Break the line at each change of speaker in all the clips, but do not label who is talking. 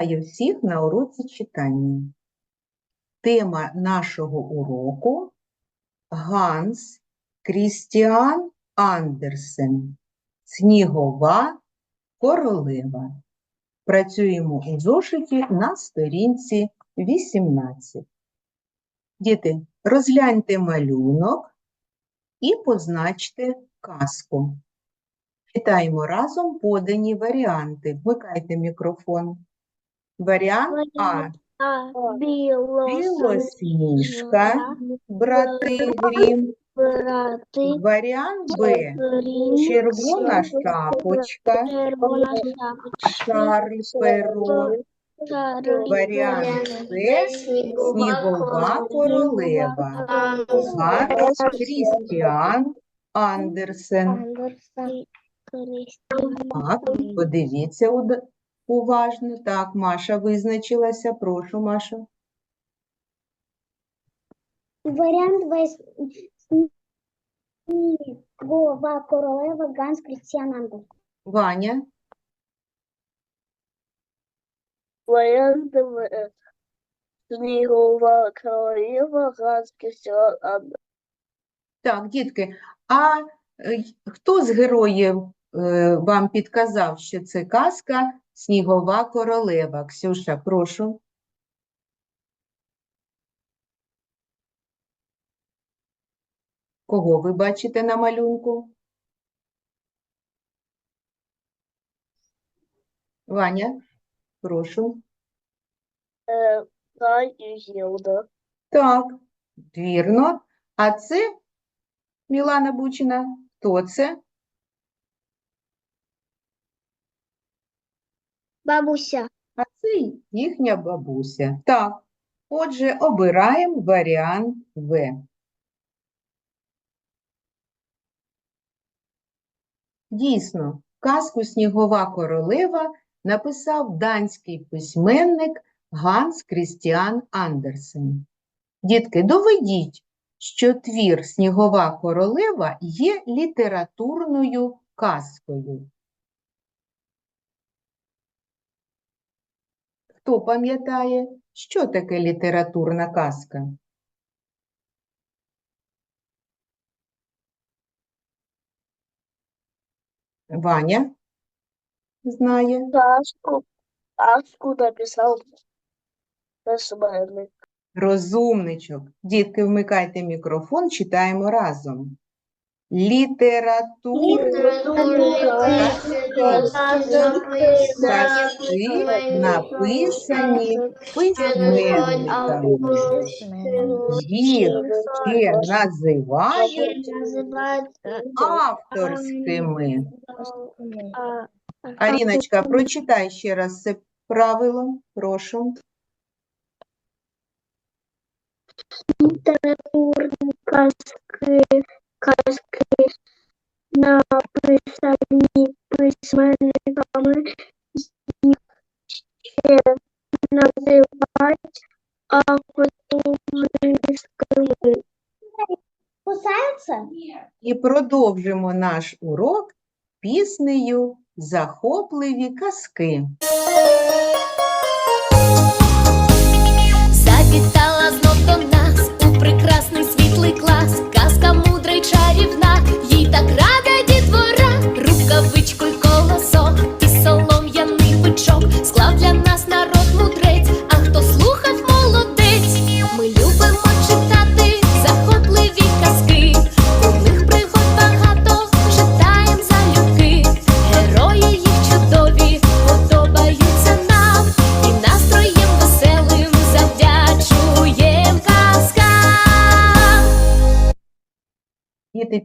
Вітаю всіх на уроці читання. Тема нашого уроку Ганс Крістіан Андерсен. Снігова королева. Працюємо у зошиті на сторінці 18. Діти, розгляньте малюнок і позначте казку. Читаємо разом подані варіанти. Вмикайте мікрофон. Варіант А. Білосніжка, брати Грім.
брати,
Варіант Б. Червона шапочка, Шарль Перо. Варіант С. Снігова королева. Ганс Крістіан Андерсен. Так, подивіться уважно. Так, Маша визначилася. Прошу, Маша.
Варіант. Снігова королева Ганс Крістіан Андерсен.
Ваня.
Варіант Снігова королева Ганс Крістіан Андерсен.
Так, дітки, а е, хто з героїв е, вам підказав, що це казка Снігова королева? Ксюша, прошу. Кого ви бачите на малюнку? Ваня, прошу.
Е, Та і Гілда.
Так, вірно. А це Мілана Бучина. Хто це?
Бабуся.
А це їхня бабуся. Так, отже, обираємо варіант В. Дійсно, казку «Снігова королева» написав данський письменник Ганс Крістіан Андерсен. Дітки, доведіть, що твір «Снігова королева» є літературною казкою. Хто пам'ятає, що таке літературна казка? Ваня знає.
Казку, казку написав.
Розумничок. Дітки, вмикайте мікрофон, читаємо разом. Літературна казки написані письменниками. Їх ще називають авторськими. Аріночка, прочитай ще раз це правило, прошу.
Літературні казки, казки написані письменниками, їх ще називають авторськими. Кусаються?
І продовжимо наш урок піснею «Захопливі казки».
Завітала знов до нас у прекрасний світлий клас.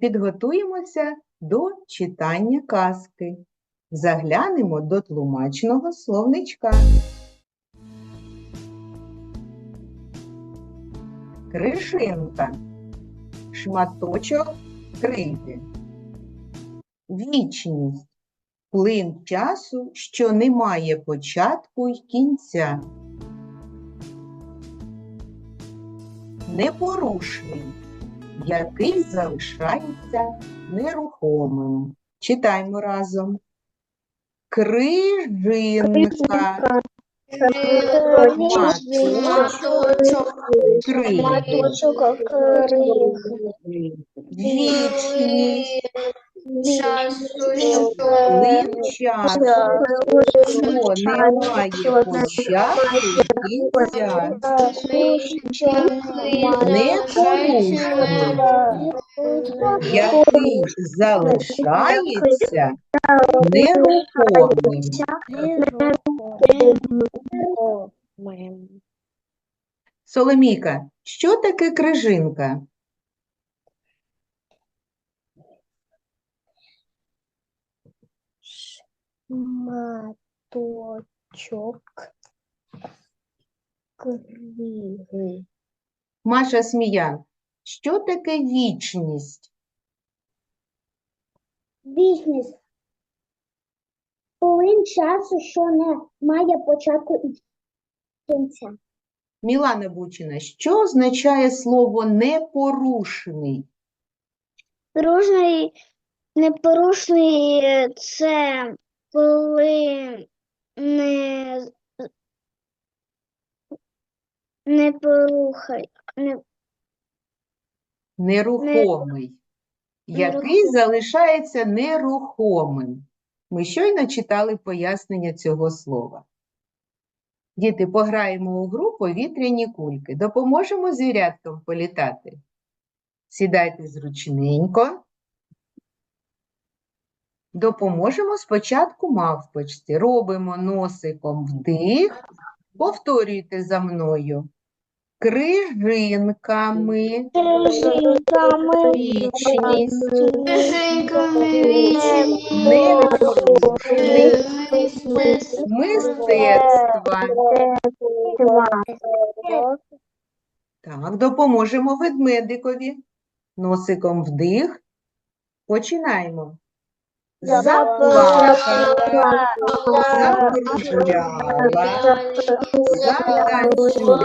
Підготуємося до читання казки. Заглянемо до тлумачного словничка. Кришинка. Шматочок крейди. Вічність. Плин часу, що не має початку й кінця. Непорушний який залишається нерухомим. Читаємо разом. Крижинка. Маточок. Вічність.
Часу.
Що немає початку. Непорушний. Який залишається нерухомим. Соломійка, що таке крижинка?
Маточок криги.
Маша Сміян, що таке вічність?
Бізнес. Полин часу, що не має початку і кінця.
Мілана Бучина, що означає слово непорушний?
Порушний, непорушний це коли не, не порухай, не,
Нерухомий, який
Нерухомий.
залишається нерухомим. Ми щойно читали пояснення цього слова. Діти, пограємо у гру повітряні кульки. Допоможемо звіряткам політати. Сідайте зручненько. Допоможемо спочатку мавпочці. Робимо носиком вдих. Повторюйте за мною. Крижинками.
Крижинками,
Вічність. Мистецтва. Так, допоможемо ведмедикові. Носиком вдих. Починаємо. Заплакала, закружляла, затанцювали.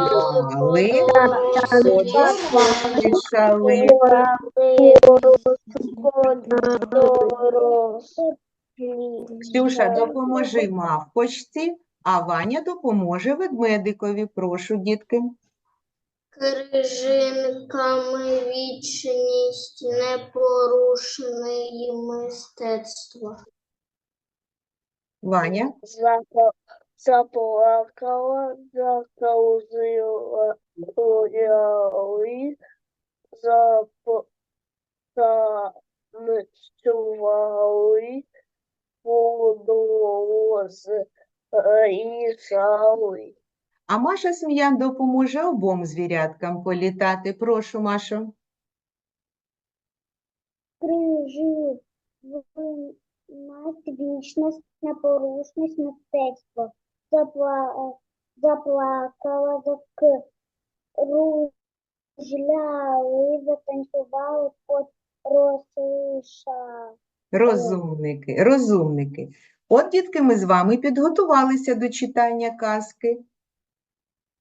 Ксюша, допоможи мавпочці, а Ваня допоможе ведмедикові. Прошу, дітки.
Крижинками вічність непорушної мистецтва.
Ваня,
Запла- Заплакала, закаузили, затанцювали, подорослішали.
А Маша Сміян допоможе обом звіряткам політати. Прошу, Машо.
крижи, вічність, непорушність, мистецтво. Запла... Заплакала, закружляли, затанцювали, подрослішали.
Розумники, розумники. От, дітки, ми з вами підготувалися до читання казки.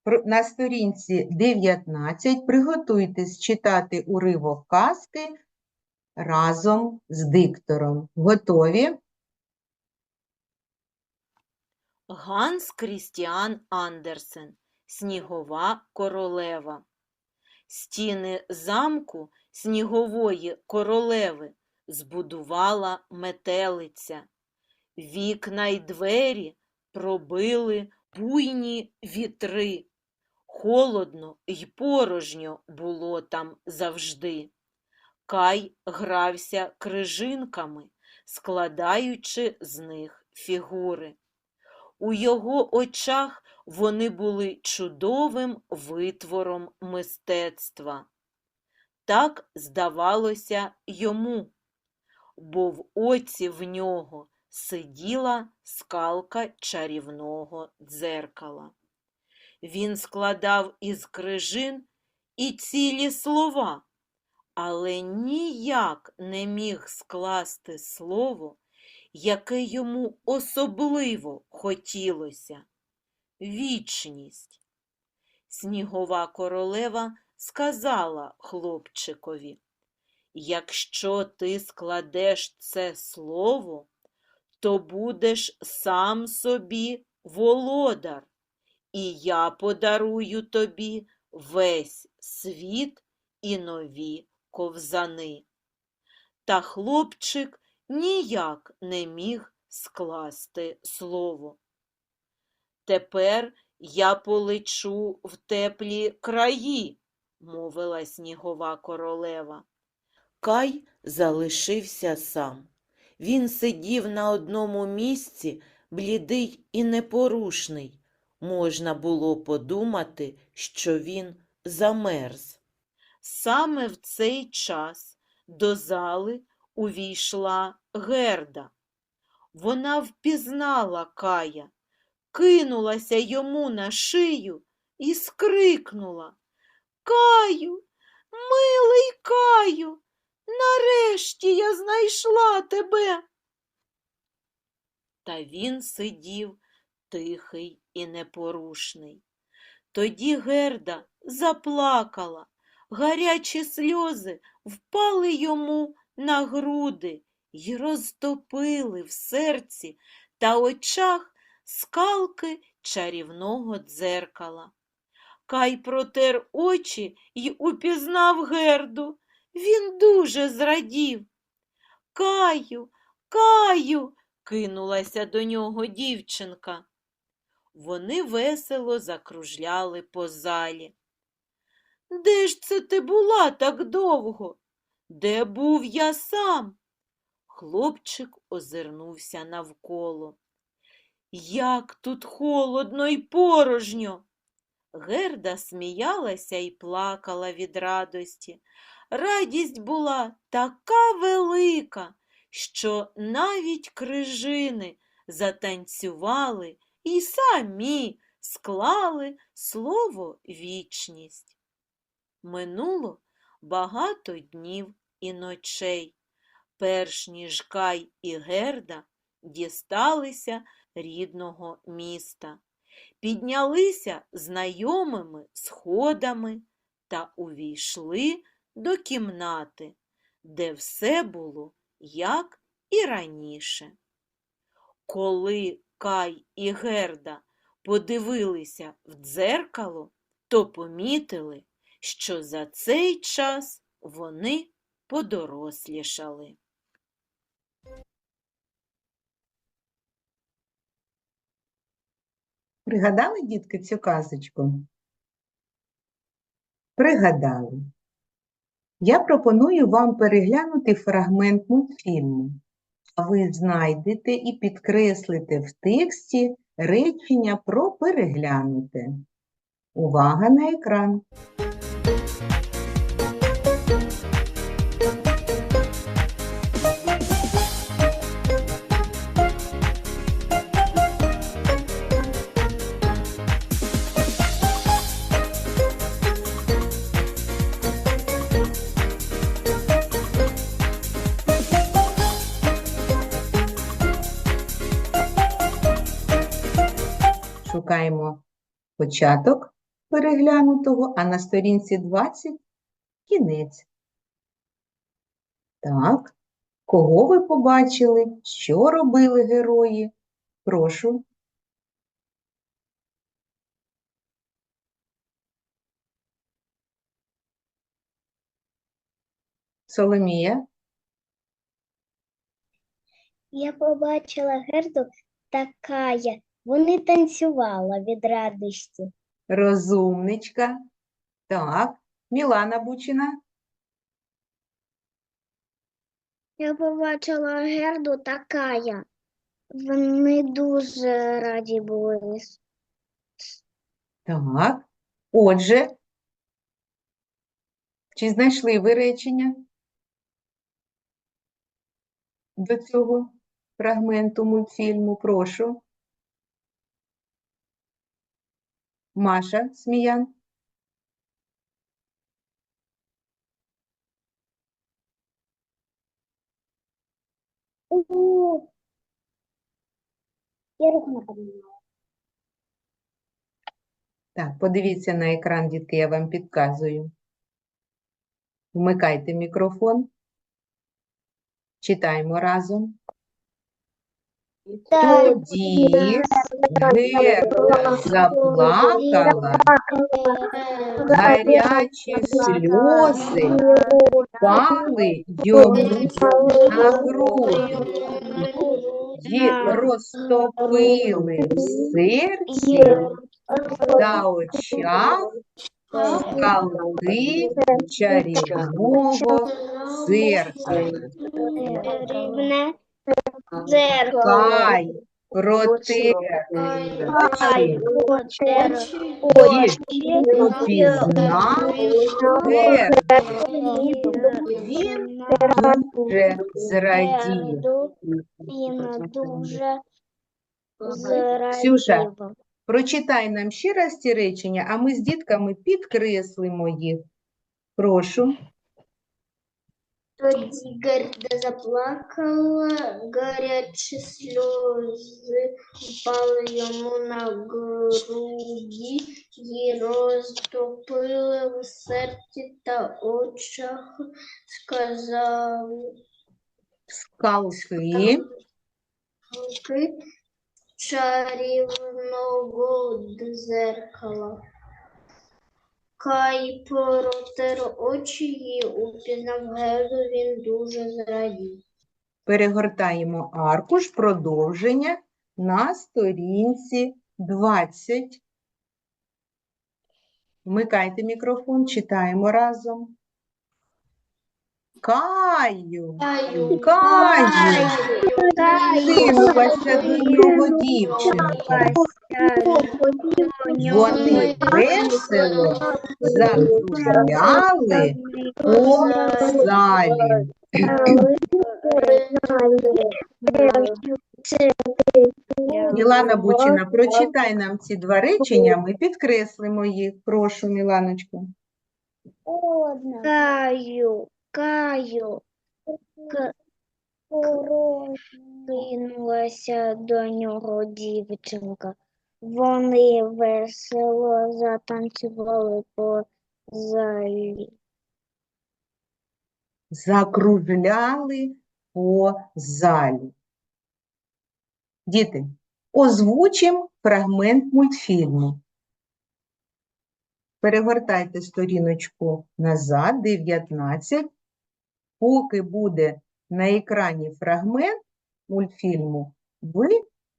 На сторінці 19 приготуйтесь читати уривок казки разом з диктором. Готові?
Ганс Крістіан Андерсен Снігова королева. Стіни замку снігової королеви збудувала метелиця. Вікна й двері пробили буйні вітри. Холодно й порожньо було там завжди. Кай грався крижинками, складаючи з них фігури. У його очах вони були чудовим витвором мистецтва. Так здавалося йому, бо в оці в нього сиділа скалка чарівного дзеркала. Він складав із крижин і цілі слова, але ніяк не міг скласти слово, яке йому особливо хотілося вічність. Снігова королева сказала хлопчикові, якщо ти складеш це слово, то будеш сам собі володар і я подарую тобі весь світ і нові ковзани. Та хлопчик ніяк не міг скласти слово. Тепер я полечу в теплі краї, мовила снігова королева. Кай залишився сам. Він сидів на одному місці, блідий і непорушний. Можна було подумати, що він замерз. Саме в цей час до зали увійшла Герда. Вона впізнала Кая, кинулася йому на шию і скрикнула. Каю, милий Каю, нарешті я знайшла тебе. Та він сидів тихий і непорушний. Тоді Герда заплакала, гарячі сльози впали йому на груди й розтопили в серці та очах скалки чарівного дзеркала. Кай протер очі й упізнав Герду. Він дуже зрадів. Каю, Каю, кинулася до нього дівчинка. Вони весело закружляли по залі. Де ж це ти була так довго? Де був я сам? Хлопчик озирнувся навколо. Як тут холодно й порожньо. Герда сміялася і плакала від радості. Радість була така велика, що навіть крижини затанцювали і самі склали слово вічність. Минуло багато днів і ночей, перш ніж Кай і Герда дісталися рідного міста, піднялися знайомими сходами та увійшли до кімнати, де все було як і раніше. Коли Кай і Герда подивилися в дзеркало, то помітили, що за цей час вони подорослішали.
Пригадали, дітки, цю казочку? Пригадали. Я пропоную вам переглянути фрагмент мультфільму. Ви знайдете і підкреслите в тексті речення про переглянуте. Увага на екран. Шукаємо початок переглянутого, а на сторінці 20 кінець. Так, кого ви побачили? Що робили герої? Прошу. Соломія,
Я побачила Герду та Кая. Вони танцювали від радості.
розумничка. Так, Мілана Бучина.
Я побачила Герду та Кая. Вони дуже раді були.
Так. Отже, чи знайшли ви речення до цього фрагменту мультфільму? Прошу. Маша Сміян.
Я руку не піднімала.
Так, подивіться на екран, дітки, я вам підказую. Вмикайте мікрофон. Читаємо разом. Тоді Герда заплакала, гарячі сльози впали йому на груди й розтопили в серці та очах скалки чарівного зеркала. Очі упізнав Він дуже зрадів.
Він дуже
Ксюша.
зрадів.
Прочитай нам ще раз ці речення, а ми з дітками підкреслимо їх. Прошу.
Тоді Герда заплакала, гарячі сльози впали йому на груді і розтопили в серці та очах, сказали
Скалки
руки чарівного дзеркала. Кай протер очі і упізнав Герду, він дуже зрадів.
перегортаємо аркуш, продовження на сторінці 20. Вмикайте мікрофон, читаємо разом. Каю,
Каю,
Каю, кинулася до нього дівчинка. Вони весело закружляли по залі. Мілана Бучина, прочитай нам ці два речення, ми підкреслимо їх. Прошу, Міланочку.
Каю, каю, кинулася до нього дівчинка. Вони весело затанцювали по залі.
Закружляли по залі. Діти, озвучимо фрагмент мультфільму. Перегортайте сторіночку назад, 19. Поки буде на екрані фрагмент мультфільму, ви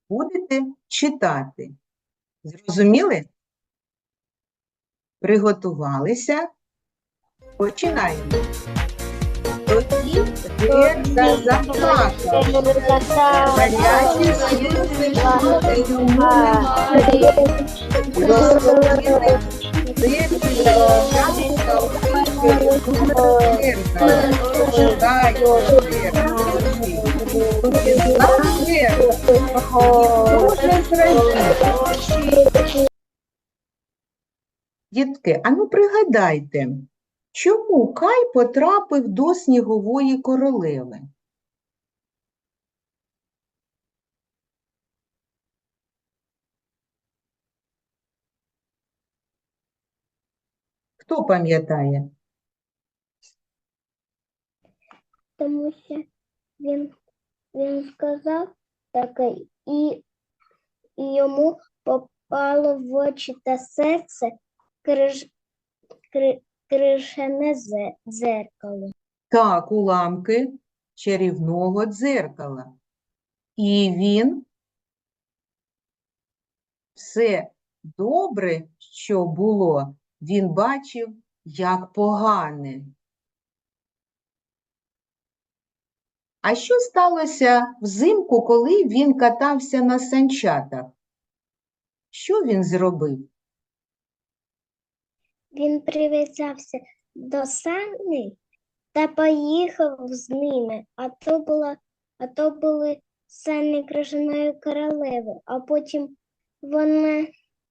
будете читати. Зрозуміли? Приготувалися? Починаємо. Тоді Герда заплакала. Гарячі сльози впали йому груди. Розтопили серці та очам скалки Дітки, а ну пригадайте, чому Кай потрапив до снігової королеви? Хто пам'ятає?
Тому що він, він сказав таке, і, йому попало в очі та серце криж, кри, крижане дзеркало.
Так, уламки чарівного дзеркала. І він все добре, що було, він бачив як погане. А що сталося взимку, коли він катався на санчатах? Що він зробив?
Він прив'язався до сани та поїхав з ними, а то була, а то були сані крижаної королеви, а потім вона,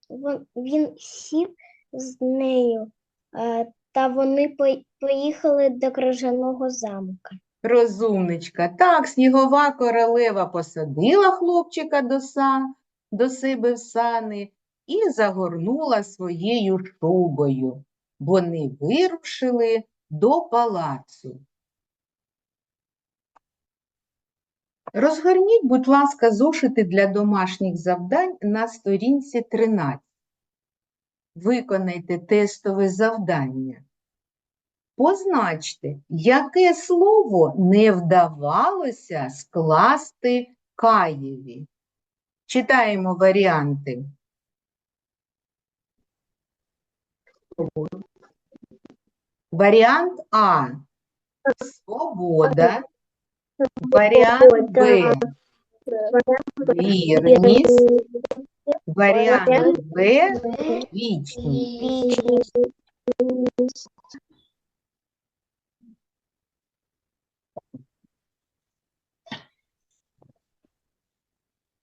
вон- він сів з нею, а, та вони поїхали до крижаного замка.
Розумничка. Так, снігова королева посадила хлопчика до, сан, до себе в сани і загорнула своєю шубою. Вони вирушили до палацу. Розгорніть, будь ласка, зошити для домашніх завдань на сторінці 13. Виконайте тестове завдання. Позначте, яке слово не вдавалося скласти Каєві. Читаємо варіанти. Варіант А. Свобода. Варіант Б. Вірність. Варіант В. Вічність.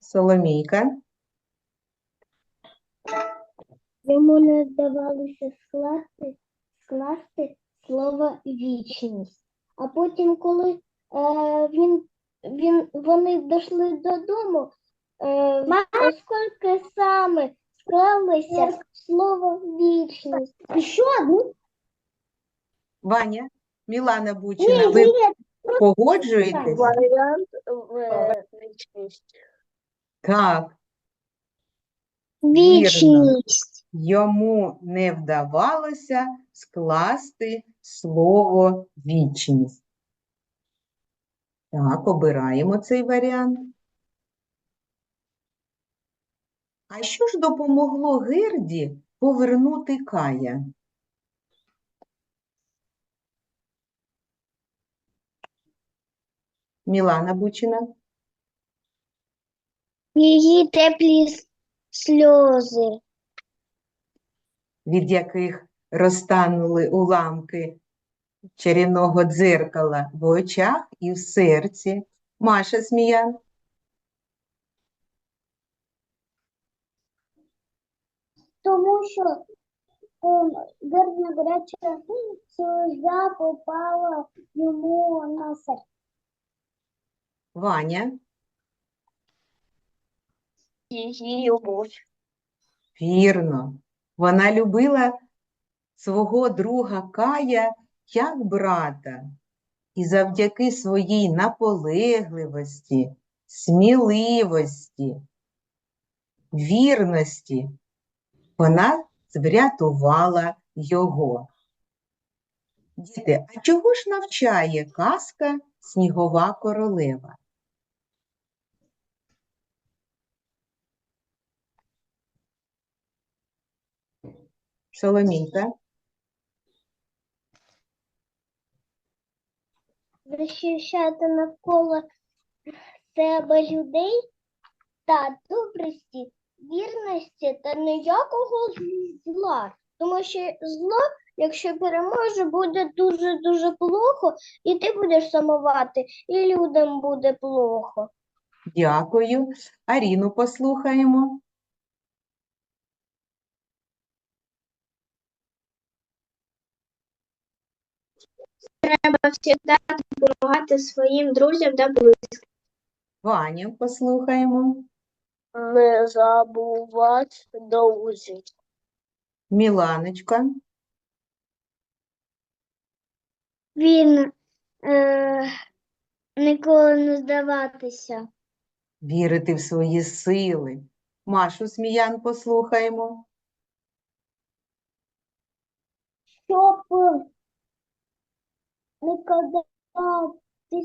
Соломійка.
Йому не вдавалося скласти, скласти слово вічність. А потім, коли е, він, він, вони дійшли додому, е, оскільки саме склалося слово вічність. І що одну?
Ваня, Мілана Бучина, ви погоджуєтесь?
Варіант В. Вічність.
Так,
Вічність.
йому не вдавалося скласти слово вічність. Так, обираємо цей варіант. А що ж допомогло Герді повернути Кая? Мілана Бучина.
Її теплі сльози.
від яких розтанули уламки чарівного дзеркала в очах і в серці. Маша Сміян.
Тому що гарна гаряча сльоза попала йому на серце.
Ваня.
Її любов.
Вірно. Вона любила свого друга Кая як брата. І завдяки своїй наполегливості, сміливості, вірності вона врятувала його. Діти, а чого ж навчає казка Снігова королева? Соломійка.
захищати навколо себе людей та добрості, вірності та ніякого зла. Тому що зло, якщо переможе, буде дуже-дуже плохо, і ти будеш самувати, і людям буде плохо.
Дякую. Аріну послухаємо.
Треба завжди допомагати своїм друзям та близьким.
Ваню послухаємо.
Не забувати друзів.
Міланочка.
Він е, ніколи не здаватися.
Вірити в свої сили. Машу Сміян послухаємо.
щоб ніколи ти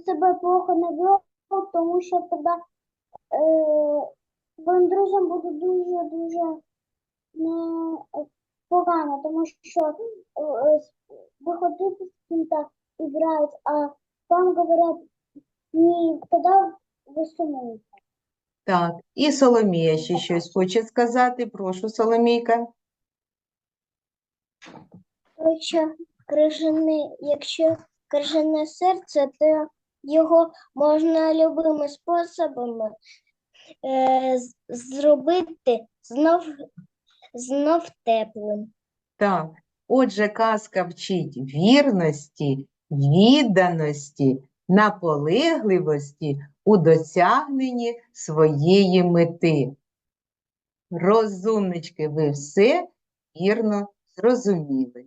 себе плохо не вел, тому що тоді е, твоїм друзям буде дуже-дуже не е, погано, тому що е, е, виходити з ким так і грають, а вам говорять, ні, тоді ви сумуєте.
Так, і Соломія ще щось хоче сказати. Прошу, Соломійка.
Якщо крижане, якщо крижане серце, то його можна любими способами е, зробити знов, знов теплим.
Так, отже, казка вчить вірності, відданості, наполегливості у досягненні своєї мети. Розумнички, ви все вірно зрозуміли.